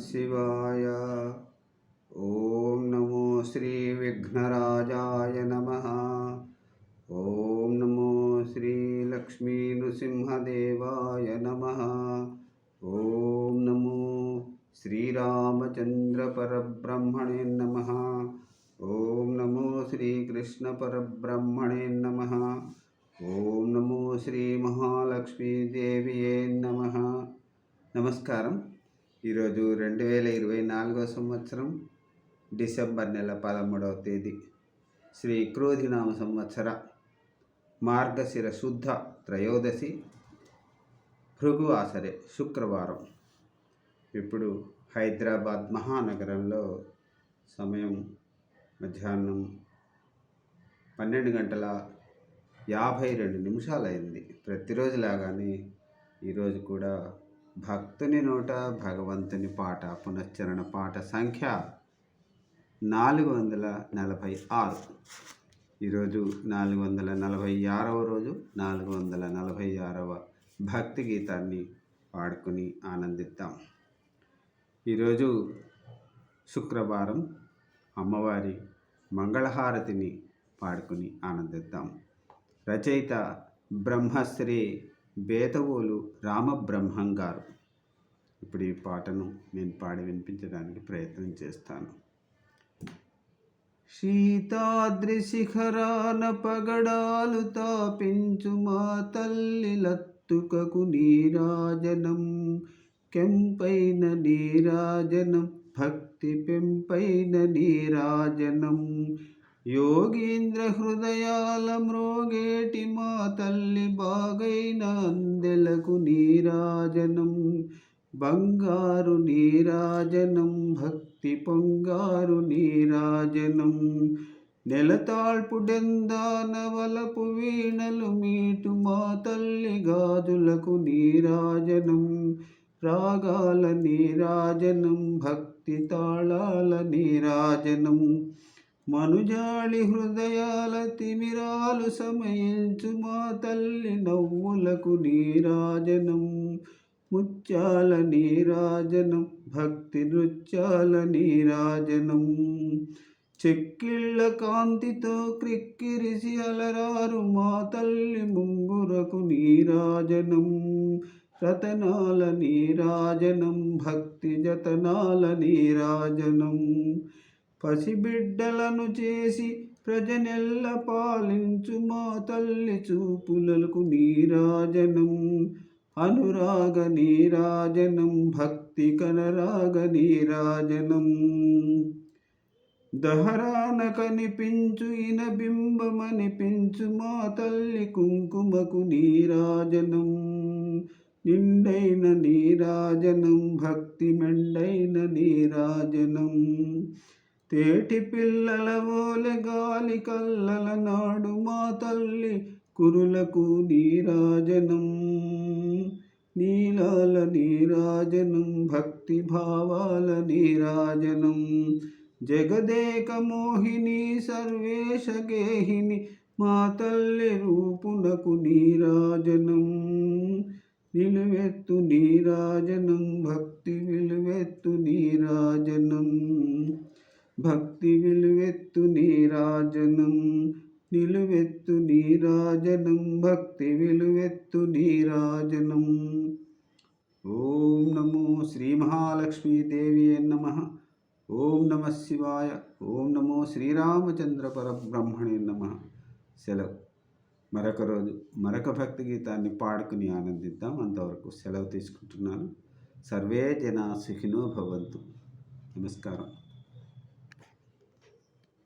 శివాయ ఓం నమో శ్రీ విఘ్నరాజాయ నమ ఓం నమో శ్రీ లక్ష్మీ నృసింహదేవాయ నమ ఓం నమో శ్రీరామచంద్ర పరబ్రహ్మణే నమ ఓం నమో శ్రీకృష్ణ పరబ్రహ్మణే నమ ఈరోజు రెండు వేల ఇరవై నాలుగో సంవత్సరం డిసెంబర్ నెల పదమూడవ తేదీ. శ్రీ క్రోధినామ సంవత్సర మార్గశిర శుద్ధ త్రయోదశి భృగు ఆసరే శుక్రవారం. ఇప్పుడు హైదరాబాద్ మహానగరంలో సమయం మధ్యాహ్నం పన్నెండు గంటల యాభై రెండు నిమిషాలైంది. ప్రతిరోజు లాగానే ఈరోజు కూడా భక్తుని నోట భగవంతుని పాట పునశ్చరణ పాట సంఖ్య నాలుగు వందల నలభై ఆరు. ఈరోజు నాలుగు వందల నలభై ఆరవ రోజు నాలుగు వందల నలభై ఆరవ భక్తి గీతాన్ని పాడుకుని ఆనందిద్దాం. ఈరోజు శుక్రవారం అమ్మవారి మంగళహారతిని పాడుకుని ఆనందిద్దాం. రచయిత బ్రహ్మశ్రీ బేతవోలు రామబ్రహ్మం గారు ఇప్పుడు ఈ పాటను నేను పాడి వినిపించడానికి ప్రయత్నం చేస్తాను. శీతాద్రి శిఖరాన పగడాలు తాపించు మా తల్లి లత్తుకకు నీరాజనం. కెంపైన నీరాజనం భక్తి పెంపైన నీరాజనం. యోగీంద్ర హృదయాల మ్రోగేటి మా తల్లి బాగైన అందెలకు నీరాజనం బంగారు నీరాజనం భక్తి పొంగారు నీరాజనం. నెలతాల్పుడెందాన వలపు వీణలు మీటు మా తల్లి గాజులకు నీరాజనం రాగాల నీరాజనం భక్తి తాళాల నీరాజనం. మనుజాళి హృదయాల తిమిరాలు సమయించు మా తల్లి నవ్వులకు నీరాజనం. ముత్యాల నీరాజనం భక్తి నృత్యాల నీరాజనం. చెక్కిళ్ళ కాంతితో క్రిక్కిరిసి అలరారు మా తల్లి ముంగురకు నీరాజనం. రతనాల నీరాజనం భక్తి జతనాల నీరాజనం. పసిబిడ్డలను చేసి ప్రజనెల్ల పాలించు మా తల్లి చూపులకు నీరాజనం. అనురాగ నీరాజనం భక్తి కనరాగ నీరాజనం. దహరాన కనిపించు ఇన బింబమనిపించు మా తల్లి కుంకుమకు నీరాజనం. నిండైన నీరాజనం భక్తి మెండైన నీరాజనం. తేటి పిల్లల ఓలె గాలి కల్లల నాడు మా తల్లి కురులకు నీరాజనం. నీలాల నీరాజనం భక్తి భావాల నీరాజనం. జగదేక మోహిని సర్వేశ గేహిని మా తల్లి రూపునకు నీరాజనం. నిలువెత్తు నీరాజనం భక్తి విలువెత్తు నీరాజనం. భక్తి విలువెత్తు నీరాజనం నిలువెత్తు నీరాజనం భక్తి విలువెత్తు నీరాజనం ఓం నమో శ్రీ మహాలక్ష్మీదేవి నమ. ఓం నమ శివాయ. ఓం నమో శ్రీరామచంద్ర పరబ్రహ్మణే నమ. సెలవు. మరొక రోజు మరొక భక్తి గీతాన్ని పాడుకుని ఆనందిద్దాం. అంతవరకు సెలవు తీసుకుంటున్నాను. సర్వే జనా సుఖినో భవంతు. నమస్కారం.